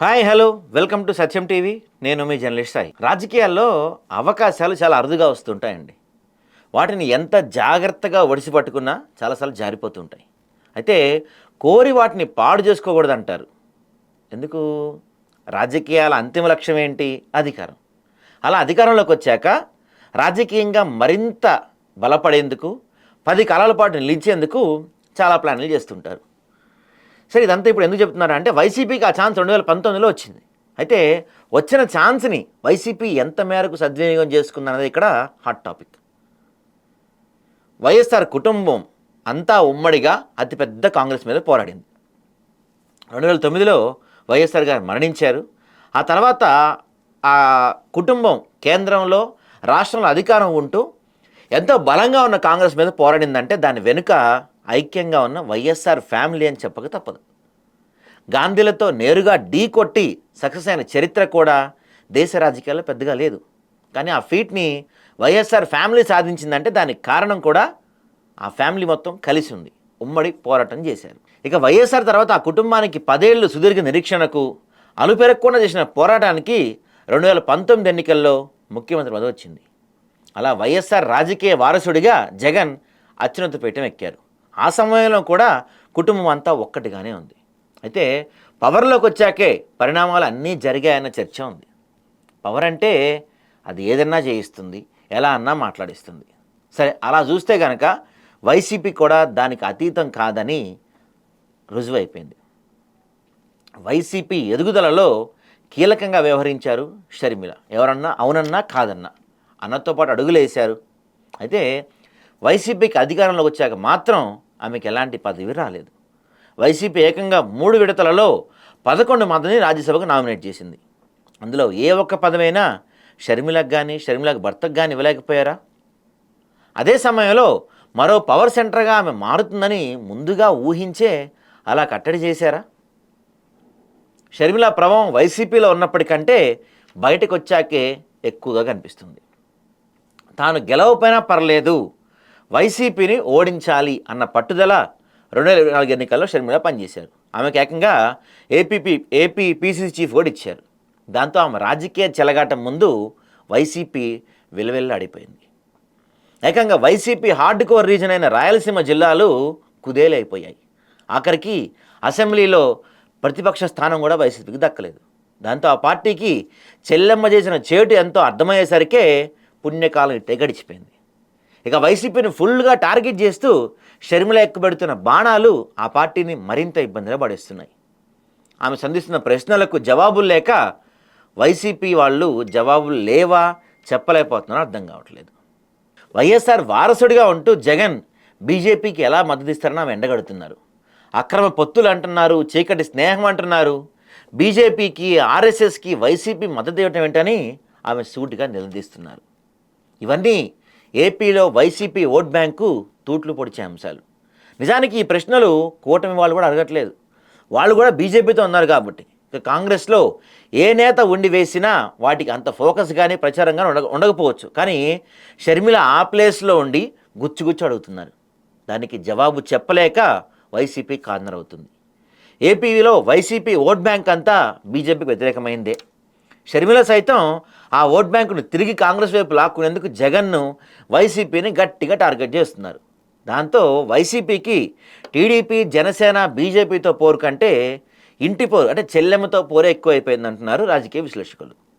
Hi hello. Welcome to Satyam TV. నేను మీ journalist Sai. రాజకీయాల్లో అవకాశాలు చాలా అరుదుగా వస్తుంటాయండి. వాటిని ఎంత జాగ్రత్తగా ఒడిసి పట్టుకున్నా చాలాసార్లు జారిపోతుంటాయి. అయితే కోరి వాటిని పాడు చేసుకోకూడదు అంటారు ఎందుకు? రాజకీయాల అంతిమ లక్ష్యం ఏంటి? అధికారం. అలా అధికారంలోకి వచ్చాక రాజకీయంగా మరింత బలపడేందుకు పది కాలాల పాటు నిలిచేందుకు చాలా ప్లాన్లు చేస్తుంటారు. సరే ఇదంతా ఇప్పుడు ఎందుకు చెప్తున్నారు అంటే వైసీపీకి ఆ ఛాన్స్ రెండు వేల పంతొమ్మిదిలో వచ్చింది. అయితే వచ్చిన ఛాన్స్ని వైసీపీ ఎంత మేరకు సద్వినియోగం చేసుకుందన్నది ఇక్కడ హాట్ టాపిక్ వైఎస్ఆర్ కుటుంబం అంతా ఉమ్మడిగా అతిపెద్ద కాంగ్రెస్ మీద పోరాడింది. రెండు వేల తొమ్మిదిలో వైఎస్ఆర్ గారు మరణించారు. ఆ తర్వాత ఆ కుటుంబం కేంద్రంలో రాష్ట్రంలో అధికారం ఉంటూ ఎంతో బలంగా ఉన్న కాంగ్రెస్ మీద పోరాడిందంటే దాని వెనుక ఐక్యంగా ఉన్న వైఎస్ఆర్ ఫ్యామిలీ అని చెప్పక తప్పదు. గాంధీలతో నేరుగా ఢీ కొట్టి సక్సెస్ అయిన చరిత్ర కూడా దేశ రాజకీయాల్లో పెద్దగా లేదు. కానీ ఆ ఫీట్ని వైఎస్ఆర్ ఫ్యామిలీ సాధించిందంటే దానికి కారణం కూడా ఆ ఫ్యామిలీ మొత్తం కలిసి ఉంది. ఉమ్మడి పోరాటం చేశారు. ఇక వైఎస్ఆర్ తర్వాత ఆ కుటుంబానికి పదేళ్ళు సుదీర్ఘ నిరీక్షణకు అనుపెరగకుండా చేసిన పోరాటానికి రెండు వేల పంతొమ్మిది ఎన్నికల్లో ముఖ్యమంత్రి పదవి వచ్చింది. అలా వైఎస్ఆర్ రాజకీయ వారసుడిగా జగన్ అత్యున్నత పీఠం ఎక్కారు. ఆ సమయంలో కూడా కుటుంబం అంతా ఒక్కటిగానే ఉంది. అయితే పవర్లోకి వచ్చాకే పరిణామాలు అన్నీ జరిగాయన్న చర్చ ఉంది. పవర్ అంటే అది ఏదన్నా చేయిస్తుంది ఎలా అన్నా మాట్లాడిస్తుంది. సరే అలా చూస్తే కనుక వైసీపీ కూడా దానికి అతీతం కాదని రుజువైపోయింది. వైసీపీ ఎదుగుదలలో కీలకంగా వ్యవహరించారు షర్మిల. ఎవరన్నా అవునన్నా కాదన్నా అన్నతో పాటు అడుగులు వేశారు అయితే వైసీపీకి అధికారంలోకి వచ్చాక మాత్రం ఆమెకి ఎలాంటి పదవి రాలేదు. వైసీపీ ఏకంగా మూడు విడతలలో పదకొండు మందిని రాజ్యసభకు నామినేట్ చేసింది. అందులో ఏ ఒక్క పదవైనా షర్మిలకు కానీ షర్మిలకు భర్తకు కానీ ఇవ్వలేకపోయారా? అదే సమయంలో మరో పవర్ సెంటర్గా ఆమె మారుతుందని ముందుగా ఊహించే అలా కట్టడి చేశారా? షర్మిల ప్రభావం వైసీపీలో ఉన్నప్పటికంటే బయటకు వచ్చాకే ఎక్కువగా కనిపిస్తుంది. తాను గెలవపోయినా పర్లేదు. వైసీపీని ఓడించాలి అన్న పట్టుదల రెండు వేల ఇరవై నాలుగు ఎన్నికల్లో షర్మిల పనిచేశారు. ఆమెకు ఏకంగా ఏపీపీ ఏపీ పీసీసీ చీఫ్ కూడా ఇచ్చారు. దాంతో ఆమె రాజకీయ చెలగాటం ముందు వైసీపీ విలవిల్లాడిపోయింది. ఏకంగా వైసీపీ హార్డ్ కోర్ రీజన్ అయిన రాయలసీమ జిల్లాలు కుదేలైపోయాయి. ఆఖరికి అసెంబ్లీలో ప్రతిపక్ష స్థానం కూడా వైసీపీకి దక్కలేదు. దాంతో ఆ పార్టీకి చెల్లెమ్మ చేసిన చేటు ఎంతో అర్థమయ్యేసరికే పుణ్యకాలం ఇట్టే గడిచిపోయింది ఇక వైసీపీని ఫుల్గా టార్గెట్ చేస్తూ షర్మిల ఎక్కుబెడుతున్న బాణాలు ఆ పార్టీని మరింత ఇబ్బందిలో పడేస్తున్నాయి. ఆమె సంధిస్తున్న ప్రశ్నలకు జవాబులు లేక వైసీపీ వాళ్ళు జవాబులు లేవా చెప్పలేకపోతున్నారో అర్థం కావట్లేదు. వైఎస్ఆర్ వారసుడిగా ఉంటూ జగన్ బీజేపీకి ఎలా మద్దతిస్తారని ఆమె ఎండగడుతున్నారు. అక్రమ పొత్తులు అంటున్నారు చీకటి స్నేహం అంటున్నారు. బీజేపీకి ఆర్ఎస్ఎస్కి వైసీపీ మద్దతు ఇవ్వటం ఏంటని ఆమె సూటిగా నిలదీస్తున్నారు. ఇవన్నీ ఏపీలో వైసీపీ ఓట్ బ్యాంకు తూట్లు పొడిచే అంశాలు. నిజానికి ఈ ప్రశ్నలు కూటమి వాళ్ళు కూడా అడగట్లేదు. వాళ్ళు కూడా బీజేపీతో ఉన్నారు కాబట్టి. ఇక కాంగ్రెస్లో ఏ నేత ఉండి వేసినా వాటికి అంత ఫోకస్ కానీ ప్రచారం కానీ ఉండక ఉండకపోవచ్చు. కానీ షర్మిల ఆ ప్లేస్లో ఉండి గుచ్చుగుచ్చు అడుగుతున్నారు. దానికి జవాబు చెప్పలేక వైసీపీ కార్నర్ అవుతుంది. ఏపీలో వైసీపీ ఓట్ బ్యాంక్ అంతా బీజేపీకి వ్యతిరేకమైందే. షర్మిల సైతం ఆ ఓట్ బ్యాంకును తిరిగి కాంగ్రెస్ వైపు లాక్కునేందుకు జగన్ను వైసీపీని గట్టిగా టార్గెట్ చేస్తున్నారు. దాంతో వైసీపీకి టీడీపీ జనసేన బీజేపీతో పోరు కంటే ఇంటి పోరు అంటే చెల్లెమ్మతో పోరే ఎక్కువ అయిపోయిందంటున్నారు రాజకీయ విశ్లేషకులు.